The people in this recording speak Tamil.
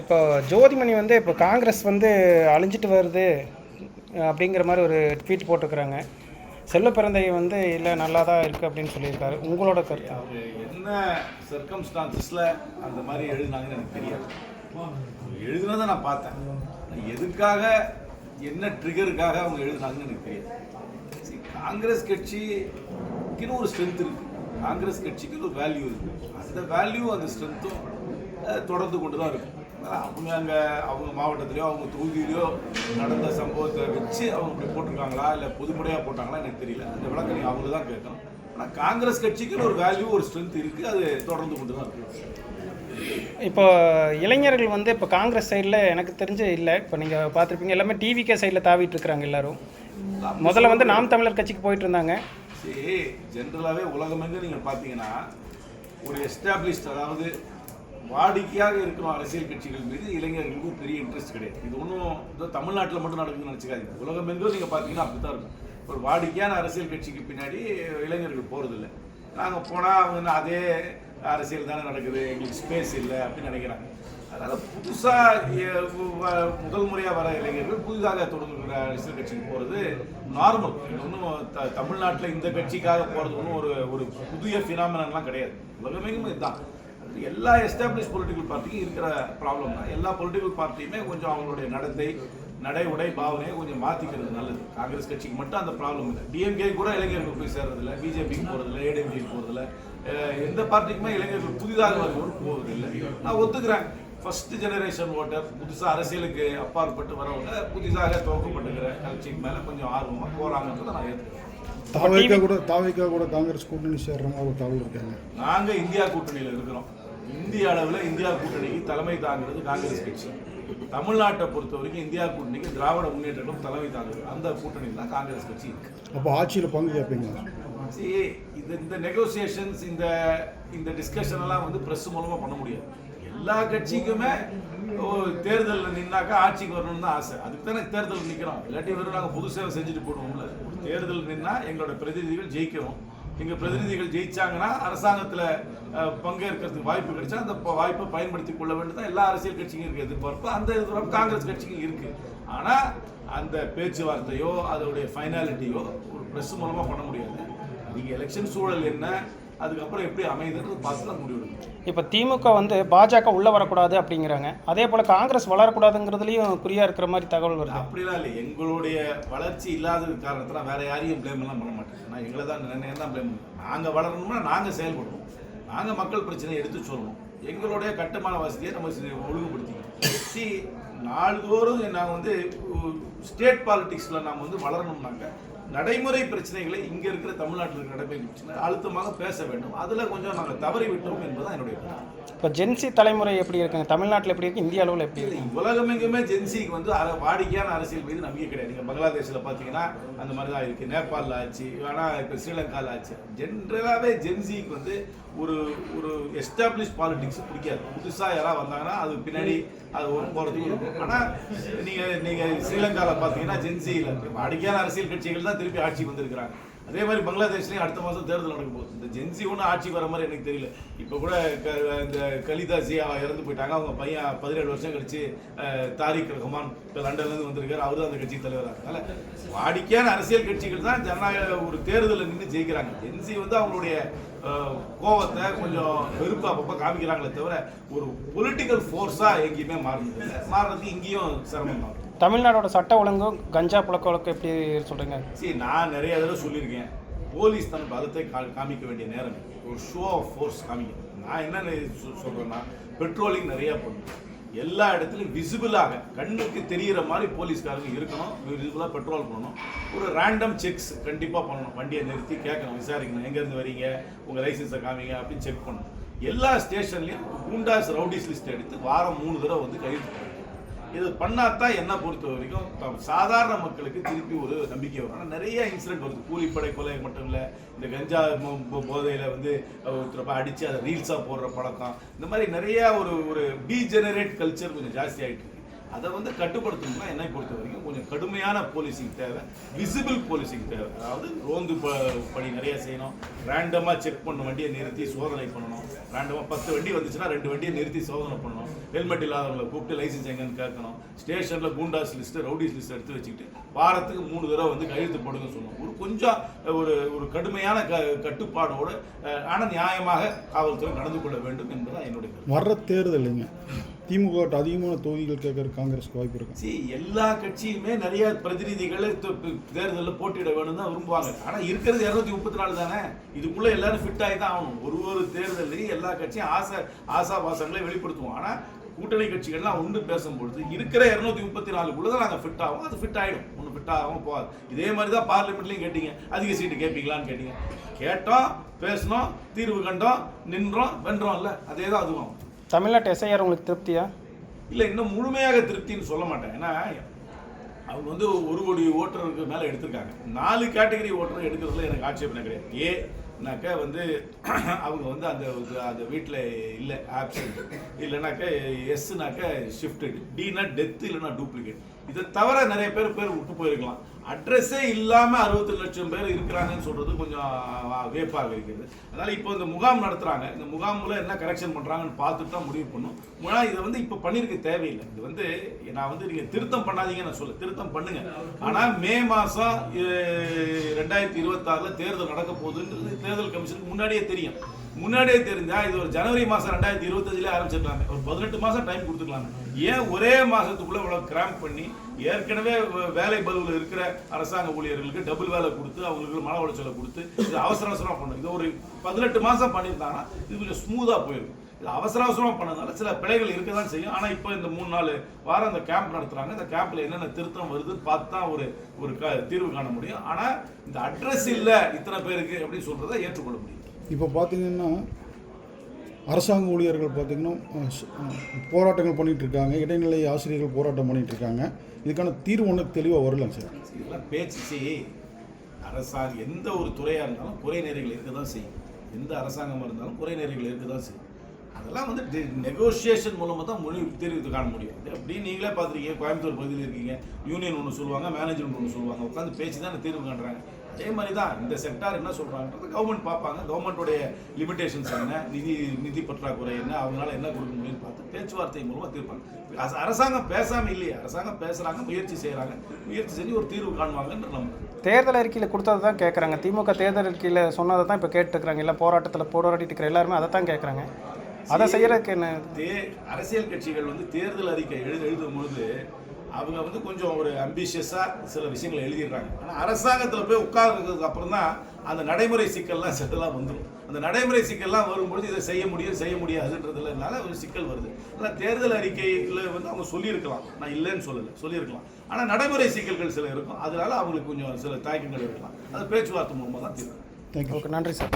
இப்போ ஜோதிமணி வந்து இப்போ காங்கிரஸ் வந்து அழிஞ்சிட்டு வருது அப்படிங்கிற மாதிரி ஒரு ட்வீட் போட்டிருக்கிறாங்க. செல்வ பிறந்தை வந்து இல்லை நல்லா தான் இருக்குது அப்படின்னு சொல்லியிருக்காரு. உங்களோட கருத்து? அவர் என்ன சர்க்கம்ஸ்டான்சஸில் அந்த மாதிரி எழுதினாங்கன்னு எனக்கு தெரியாது. எழுதுனதை நான் பார்த்தேன். எதுக்காக என்ன ட்ரிகருக்காக அவங்க எழுதுனாங்கன்னு எனக்கு தெரியாது. காங்கிரஸ் கட்சிக்குன்னு ஒரு ஸ்ட்ரென்த் இருக்குது காங்கிரஸ் கட்சிக்குன்னு ஒரு வேல்யூ இருக்குது அந்த வேல்யூ அந்த ஸ்ட்ரென்த்தும் தொடர்ந்து கொண்டு தான் இருக்கும். அவங்க அங்கே அவங்க மாவட்டத்திலையோ அவங்க தொகுதியிலையோ நடந்த சம்பவத்தை வச்சு அவங்க இப்படி போட்டிருக்காங்களா இல்லை பொதுமுறையாக போட்டாங்களா எனக்கு தெரியல. அந்த விளக்கம் நீங்க அவங்க தான் கேட்கணும். ஆனால் காங்கிரஸ் கட்சிக்குன்னு ஒரு வேல்யூ ஒரு ஸ்ட்ரென்த் இருக்குது அது தொடர்ந்து கொண்டு தான் இருக்கு இப்போ இளைஞர்கள் வந்து இப்போ காங்கிரஸ் சைடில் எனக்கு தெரிஞ்சு இல்லை. இப்போ நீங்கள் பார்த்துருப்பீங்க எல்லாமே டிவிகே சைடில் தாவிட்டு இருக்கிறாங்க எல்லாரும். முதல்ல வந்து நாம் தமிழர் கட்சிக்கு போயிட்டு இருந்தாங்க. சரி ஜென்ரலாகவே உலகமெங்க நீங்கள் பார்த்தீங்கன்னா ஒரு எஸ்டாப்ளிஷ்ட் அதாவது வாடிக்கையாக இருக்கிற அரசியல் கட்சிகள் மீது இளைஞர்களுக்கு பெரிய இன்ட்ரெஸ்ட் கிடையாது. இது ஒன்றும் இதோ தமிழ்நாட்டில் மட்டும் நடக்குதுன்னு நினச்சிக்காதீங்க. உலகமெங்கும் நீங்கள் பார்த்தீங்கன்னா அப்படி தான் இருக்கும். ஒரு வாடிக்கையான அரசியல் கட்சிக்கு பின்னாடி இளைஞர்கள் போகிறதில்ல நாங்கள் போனால் அவங்க அதே அரசியல் தானே நடக்குது எங்களுக்கு ஸ்பேஸ் இல்லை அப்படின்னு நினைக்கிறாங்க. அதனால் புதுசாக முதல் முறையாக வர இளைஞர்கள் புதிதாக தொடங்குகிற அரசியல் கட்சிக்கு போகிறது நார்மல் ஒன்றும் த தமிழ்நாட்டில் இந்த கட்சிக்காக போகிறது ஒன்றும் ஒரு ஒரு புதிய ஃபினாமினான்லாம் கிடையாது. உலகமே இதுதான். எல்லா எஸ்டாப்ளிஷ் பொலிட்டிக்கல் பார்ட்டிக்கும் இருக்கிற ப்ராப்ளம் தான். எல்லா பொலிட்டிக்கல் பார்ட்டியுமே கொஞ்சம் அவங்களுடைய நடத்தை நடை உடை பாவனையை கொஞ்சம் மாற்றிக்கிறது நல்லது. காங்கிரஸ் கட்சிக்கு மட்டும் அந்த ப்ராப்ளம் இல்லை. டிஎம்கே கூட இளைஞர்கள் போய் சேர்றதில்ல பிஜேபிக்கு போகிறதில்ல ஏடிஎம்கேக்கு போகிறதில்ல எந்த பார்ட்டிக்குமே இளைஞர்கள் புதிதாக வருவோம் போவதில்லை. நான் ஒத்துக்கிறேன். ஃபர்ஸ்ட் ஜெனரேஷன் ஓட்டர் புதுசாக அரசியலுக்கு அப்பாற்பட்டு வரவங்க புதிதாக துவக்கப்பட்டுக்கிற கட்சிக்கு மேலே கொஞ்சம் ஆர்வமாக போகிறாங்கன்றதை நான் ஏற்றுக்கிறேன் தாவைக்கா கூட தாவைக்கா கூட காங்கிரஸ் கூட்டணி சேர்ற மாதிரி ஒரு தகவல் இருக்காங்க. நாங்கள் இந்தியா கூட்டணியில் இருக்கிறோம். இந்திய அளவில் இந்தியா கூட்டணிக்கு தலைமை தாங்கிறது காங்கிரஸ் கட்சி. தமிழ்நாட்டை பொறுத்த வரைக்கும் இந்தியா கூட்டணிக்கு திராவிட முன்னேற்ற கழகம் தலைமை தாங்குது அந்த கூட்டணியில் தான் காங்கிரஸ் கட்சி அப்போ ஆட்சியில் பங்கு கேட்பீங்க See, இது இந்த நெகோசியேஷன்ஸ் இந்த இந்த டிஸ்கஷன் எல்லாம் வந்து பிரஸ் மூலமா பண்ண முடியாது. எல்லா கட்சிக்குமே தேர்தலில் நின்னாக்கா ஆட்சிக்கு வரணும்னு தான் ஆசை. அதுக்கு தானே தேர்தல் நிற்கிறோம் இல்லாட்டி வெறும் நாங்கள் புது சேவை செஞ்சுட்டு போடுவோம்ல. தேர்தல் நின்னா எங்களோட பிரதிநிதிகள் ஜெயிக்கணும். எங்கள் பிரதிநிதிகள் ஜெயிச்சாங்கன்னா அரசாங்கத்தில் பங்கேற்கிறதுக்கு வாய்ப்பு கிடைச்சா அந்த வாய்ப்பை பயன்படுத்தி கொள்ள வேண்டியது தான் எல்லா அரசியல் கட்சிக்கும் இருக்குது எதிர்பார்ப்பு. அந்த எதிர்பார்ப்பு காங்கிரஸ் கட்சிக்கும் இருக்கு. ஆனால் அந்த பேச்சுவார்த்தையோ அதோடைய ஃபைனாலிட்டியோ ஒரு ப்ரெஸ் மூலமாக பண்ண முடியாது. நீங்கள் எலெக்ஷன் சூழல் என்ன அதுக்கப்புறம் எப்படி அமையுதுன்றது பார்த்து முடிவெடுக்கணும் இப்போ திமுக வந்து பாஜக உள்ளே வரக்கூடாது அப்படிங்கிறாங்க. அதே போல் காங்கிரஸ் வளரக்கூடாதுங்கிறதுலையும் குறியாக இருக்கிற மாதிரி தகவல் வருது. அப்படிலாம் இல்லை. எங்களுடைய வளர்ச்சி இல்லாதது காரணத்தில் வேற யாரையும் ப்ளேம் எல்லாம் பண்ண மாட்டேன். நான் எங்களை தான் நினைவு தான் ப்ளேம் நாங்கள் வளரணும்னா நாங்கள் செயல்படணும். நாங்கள் மக்கள் பிரச்சனையை எடுத்து சொல்லணும். எங்களுடைய கட்டுமான வசதியை நம்ம ஒழுங்குபடுத்திக்கணும். சி நாள்தோறும் நாங்கள் வந்து ஸ்டேட் பாலிடிக்ஸில் நாம் வந்து வளரணும்னாக்க நடைமுறை பிரச்சனைகளை இங்கே இருக்கிற தமிழ்நாட்டில் பிரச்சனை அழுத்தமாக பேச வேண்டும். அதில் கொஞ்சம் நாங்கள் தவறி விட்டோம் என்பதுதான் என்னுடைய இப்போ ஜென்சி தலைமுறை எப்படி இருக்குங்க? தமிழ்நாட்டில் எப்படி இருக்கு? இந்திய அளவில் எப்படி இருக்கு? இல்லை, உலகமெங்குமே ஜென்சிக்கு வந்து அர- வாடிக்கையான அரசியல் மீது நம்பிக்கை கிடையாது. நீங்கள் பங்களாதேஷில் பார்த்தீங்கன்னா அந்த மாதிரி தான் இருக்குது நேபாளில் ஆச்சு ஆனால் இப்போ ஸ்ரீலங்காவில் ஆச்சு. ஜென்ரலாகவே ஜென்சிக்கு வந்து ஒரு ஒரு எஸ்டாப்ளிஷ் பாலிடிக்ஸ் பிடிக்காது. புதுசாக யாராவது வந்தாங்கன்னா அது பின்னாடி அது ஒரு போகிறதுக்கு இருக்கும் ஆனால் நீங்கள் நீங்கள் ஸ்ரீலங்காவில் பார்த்தீங்கன்னா ஜென்சியில் வாடிக்கையான அரசியல் கட்சிகள் தான் திருப்பி ஆட்சிக்கு வந்திருக்கிறாங்க. அதே மாதிரி பங்களாதேஷ்லயும் அடுத்த மாதம் தேர்தல் நடக்கும் போகுது. இந்த ஜென்சி ஒன்றும் ஆட்சிக்கு வர மாதிரி எனக்கு தெரியல. இப்போ கூட க- இந்த கலிதா ஜியா இறந்து போயிட்டாங்க. அவங்க பையன் பதினேழு வருஷம் கழிச்சு தாரிக் ரஹ்மான் இப்போ லண்டன்லேருந்து வந்திருக்காரு. அவரு அந்த கட்சி தலைவராக அதனால வாடிக்கையான அரசியல் கட்சிகள் தான் ஜனநாயக ஒரு தேர்தலில் நின்று ஜெயிக்கிறாங்க. ஜென்சி வந்து அவங்களுடைய கோவத்தை கொஞ்சம் வெறுப்பு அப்பப்போ காமிக்கிறாங்களே தவிர ஒரு பொலிட்டிக்கல் ஃபோர்ஸாக எங்கேயுமே மாறுது இல்லை மாறுறதுக்கு இங்கேயும் சிரமம் தான். தமிழ்நாடோட சட்ட ஒழுங்கு கஞ்சா புழக்க வழக்கம் எப்படி சொல்கிறீங்க சரி நான் நிறைய தடவை சொல்லியிருக்கேன். போலீஸ் தன் பலத்தை கா- காமிக்க வேண்டிய நேரம் ஒரு ஷோ ஆஃப் ஃபோர்ஸ் காமிக்கணும் நான் என்ன சொல்கிறேன்னா பெட்ரோலிங் நிறையா பண்ணணும் எல்லா இடத்துலையும் விசிபிளாக கண்ணுக்கு தெரியிற மாதிரி போலீஸ்காரங்க இருக்கணும். விசிபிளாக பெட்ரோல் பண்ணணும். ஒரு ரேண்டம் செக்ஸ் கண்டிப்பாக பண்ணணும். வண்டியை நிறுத்தி கேட்கணும். விசாரிக்கணும். எங்கேருந்து வரீங்க? உங்கள் லைசன்ஸை காமிங்க அப்படின்னு செக் பண்ணணும். எல்லா ஸ்டேஷன்லையும் குண்டாஸ் ரவுடிஸ் லிஸ்ட் எடுத்து வாரம் மூணு தடவை வந்து கைது இது பண்ணாதான் என்ன பொறுத்த வரைக்கும் சாதாரண மக்களுக்கு திருப்பி ஒரு நம்பிக்கை வரும். ஆனால் நிறைய இன்சிடென்ட் வருது. கூலிப்படை கொலை மட்டும் இல்லை இந்த கஞ்சா மோ- வந்து ஒருத்தரப்ப அடித்து அதை ரீல்ஸாக போடுற பழக்கம். இந்த மாதிரி நிறைய ஒரு ஒரு டீஜெனரேட் கல்ச்சர் கொஞ்சம் ஜாஸ்தி ஆகிட்டு இருக்கு. அதை வந்து கட்டுப்படுத்தணும்னா என்னை பொறுத்த வரைக்கும் கொஞ்சம் கடுமையான போலீசிங் தேவை. விசிபிள் போலீசிங் தேவை. அதாவது ரோந்து ப பணி நிறைய செய்யணும். ரேண்டமாக செக் பண்ண வண்டியை நிறுத்தி சோதனை பண்ணணும். ரேண்டமாக பத்து வண்டி வந்துச்சுன்னா ரெண்டு வண்டியை நிறுத்தி சோதனை பண்ணணும். ஹெல்மெட் இல்லாதவங்களை கூப்பிட்டு லைசன்ஸ் எங்கன்னு கேட்கணும். ஸ்டேஷனில் கூண்டாஸ் லிஸ்ட்டு ரவுடிஸ் லிஸ்ட் எடுத்து வச்சுக்கிட்டு வாரத்துக்கு மூணு தடவை வந்து கையெழுத்து போடுங்க சொல்லணும். ஒரு கொஞ்சம் ஒரு ஒரு கடுமையான க கட்டுப்பாடோடு ஆனால் நியாயமாக காவல்துறை நடந்து கொள்ள வேண்டும் என்பதுதான் என்னுடைய வர்ற வர்ற தேர்தலுங்க திமுக அதிகமான தொகுதிகள் கேட்கற காங்கிரஸ்க்கு வாய்ப்பு இருக்கு? சி எல்லா கட்சியுமே நிறைய பிரதிநிதிகளை தேர்தலில் போட்டியிட வேணும் தான் விரும்புவாங்க. ஆனால் இருக்கிறது இரநூத்தி முப்பத்தி நாலு தானே? இதுக்குள்ள எல்லாரும் ஃபிட் ஆகி தான் ஆகணும். ஒரு ஒரு தேர்தலையும் எல்லா கட்சியும் ஆசை ஆசாபாசங்களை வெளிப்படுத்துவோம். ஆனால் கூட்டணி கட்சிகள்லாம் ஒன்று பேசும்பொழுது இருக்கிற இரநூத்தி முப்பத்தி நாலுக்குள்ளே தான் நாங்கள் ஃபிட் ஆகும் அது ஃபிட் ஆகிடும் ஒன்று ஃபிட் ஆகாமல் போகாது. இதே மாதிரி தான் பார்லிமெண்ட்லேயும் கேட்டீங்க. அதிக சீட்டு கேட்பீங்களான்னு கேட்டீங்க. கேட்டோம் பேசினோம் தீர்வு கண்டோம் நின்றோம் வென்றோம் இல்லை அதே தான் அதுவும். தமிழ்நாட்டு எஸ்ஐஆர் உங்களுக்கு திருப்தியா? இல்லை இன்னும் முழுமையாக திருப்தின்னு சொல்ல மாட்டேன். ஏன்னா அவங்க வந்து ஒரு கோடி ஓட்டுறருக்கு மேலே எடுத்திருக்காங்க. நாலு கேட்டகரி ஓட்டுறது எடுக்கிறதுல எனக்கு ஆட்சேபனை கிடையாது. ஏனாக்கா வந்து அவங்க வந்து அந்த அந்த வீட்டில் இல்லை ஆப்சன்ட் இல்லைனாக்கா எஸ்னாக்கா ஷிஃப்டட் டினா டெத்து இல்லைனா டூப்ளிகேட் இதை தவிர நிறைய பேர் பேர் விட்டு போயிருக்கலாம். அட்ரஸே இல்லாமல் அறுபத்தி லட்சம் பேர் இருக்கிறாங்கன்னு சொல்கிறது கொஞ்சம் வேப்பாக இருக்கிறது. அதனால் இப்போ இந்த முகாம் நடத்துகிறாங்க இந்த முகாமில் என்ன கரெக்ஷன் பண்ணுறாங்கன்னு பார்த்துட்டு தான் முடிவு பண்ணும். முன்னா இதை வந்து இப்போ பண்ணியிருக்க தேவையில்லை. இது வந்து நான் வந்து நீங்கள் திருத்தம் பண்ணாதீங்க நான் சொல்ல திருத்தம் பண்ணுங்க. ஆனால் மே மாதம் ரெண்டாயிரத்தி இருபத்தாறில் தேர்தல் நடக்க போகுதுன்றது தேர்தல் கமிஷனுக்கு முன்னாடியே தெரியும். முன்னாடியே தெரிஞ்சா இது ஒரு ஜனவரி மாதம் ரெண்டாயிரத்தி இருபத்தஞ்சிலே ஆரம்பிச்சிருக்கலாமே. ஒரு பதினெட்டு மாதம் டைம் கொடுத்துக்கலாங்க ஏன் ஒரே மாதத்துக்குள்ளே இவ்வளோ கிராம்ப் பண்ணி ஏற்கனவே வே- வேலை பலுவில் இருக்கிற அரசாங்க ஊழியர்களுக்கு டபுள் வேலை கொடுத்து அவங்களுக்கு மன உளைச்சலை கொடுத்து இது அவசர அவசரமாக பண்ணும் இது ஒரு பதினெட்டு மாதம் பண்ணியிருந்தாங்கன்னா இது கொஞ்சம் ஸ்மூத்தாக போயிருக்கும் இது அவசர அவசரமாக பண்ணதுனால சில பிழைகள் இருக்க தான் செய்யும். ஆனால் இப்போ இந்த மூணு நாலு வாரம் அந்த கேம்ப் நடத்துகிறாங்க இந்த கேம்பில் என்னென்ன திருத்தம் வருதுன்னு பார்த்து தான் ஒரு ஒரு க தீர்வு காண முடியும். ஆனால் இந்த அட்ரஸ் இல்லை இத்தனை பேருக்கு அப்படின்னு சொல்கிறத ஏற்றுக்கொள்ள முடியும். இப்போ பார்த்தீங்கன்னா அரசாங்க ஊழியர்கள் பார்த்தீங்கன்னா போராட்டங்கள் பண்ணிகிட்டு இருக்காங்க இடைநிலை ஆசிரியர்கள் போராட்டம் பண்ணிகிட்டு இருக்காங்க இதுக்கான தீர்வு ஒன்று தெளிவாக வரல சார். இதெல்லாம் பேச்சு செய்ய எந்த ஒரு துறையாக இருந்தாலும் குறை நிறைகள் இருக்க தான் செய்யும். எந்த அரசாங்கமாக இருந்தாலும் குறை நிறைகள் இருக்க தான் செய்யும். அதெல்லாம் வந்து நெகோசியேஷன் மூலமாக தான் மொழி தீர்வு காண முடியும். அப்படின்னு அப்படி நீங்களே பார்த்துருக்கீங்க. கோயம்புத்தூர் பகுதியில் இருக்கீங்க. யூனியன் ஒன்று சொல்லுவாங்க மேனேஜ்மெண்ட் ஒன்று சொல்லுவாங்க. உட்காந்து பேச்சு தான் தீர்வு காண்றாங்க. அதே மாதிரி தான் இந்த செக்டார் என்ன சொல்கிறாங்கன்றது கவர்மெண்ட் பார்ப்பாங்க. கவர்மெண்ட்டுடைய லிமிடேஷன்ஸ் என்ன நிதி நிதி பற்றாக்குறை என்ன அவங்களால என்ன கொடுக்க முடியும்னு பார்த்து பேச்சுவார்த்தை மூலமாக தீர்ப்பாங்க. அரச- அரசாங்கம் பேசாமல் இல்லையே. அரசாங்கம் பேசுகிறாங்க முயற்சி செய்கிறாங்க முயற்சி செஞ்சு ஒரு தீர்வு காணுவாங்கன்ற நம்புறேன் தேர்தல் அறிக்கையில் கொடுத்தது தான் கேட்குறாங்க திமுக தேர்தல் அறிக்கையில் சொன்னதை தான் இப்போ கேட்டுருக்குறாங்க. இல்லை போராட்டத்தில் போராடிட்டு இருக்கிற எல்லாருமே அதை தான் கேட்குறாங்க அதை செய்யறதுக்கு என்ன? தே அரசியல் கட்சிகள் வந்து தேர்தல் அறிக்கை எழுத எழுதும் பொழுது அவங்க வந்து கொஞ்சம் ஒரு அம்பிஷியஸாக சில விஷயங்களை எழுதிடுறாங்க. ஆனால் அரசாங்கத்தில் போய் உட்கார்றதுக்கு அப்புறம் தான் அந்த நடைமுறை சிக்கல்லாம் சிலதெல்லாம் வந்துடும் அந்த நடைமுறை சிக்கல்லாம் வரும்பொழுது இதை செய்ய முடியும் செய்ய முடியாதுன்றதுலனால ஒரு சிக்கல் வருது. ஆனால் தேர்தல் அறிக்கையில் வந்து அவங்க சொல்லியிருக்கலாம். நான் இல்லைன்னு சொல்லலை சொல்லியிருக்கலாம். ஆனால் நடைமுறை சிக்கல்கள் சில இருக்கும். அதனால அவங்களுக்கு கொஞ்சம் சில தயக்கங்கள் இருக்கலாம். அது பேச்சுவார்த்தை மூலமாக தான் தீர்க்கும் தேங்க்யூ ஓகே நன்றி சார்.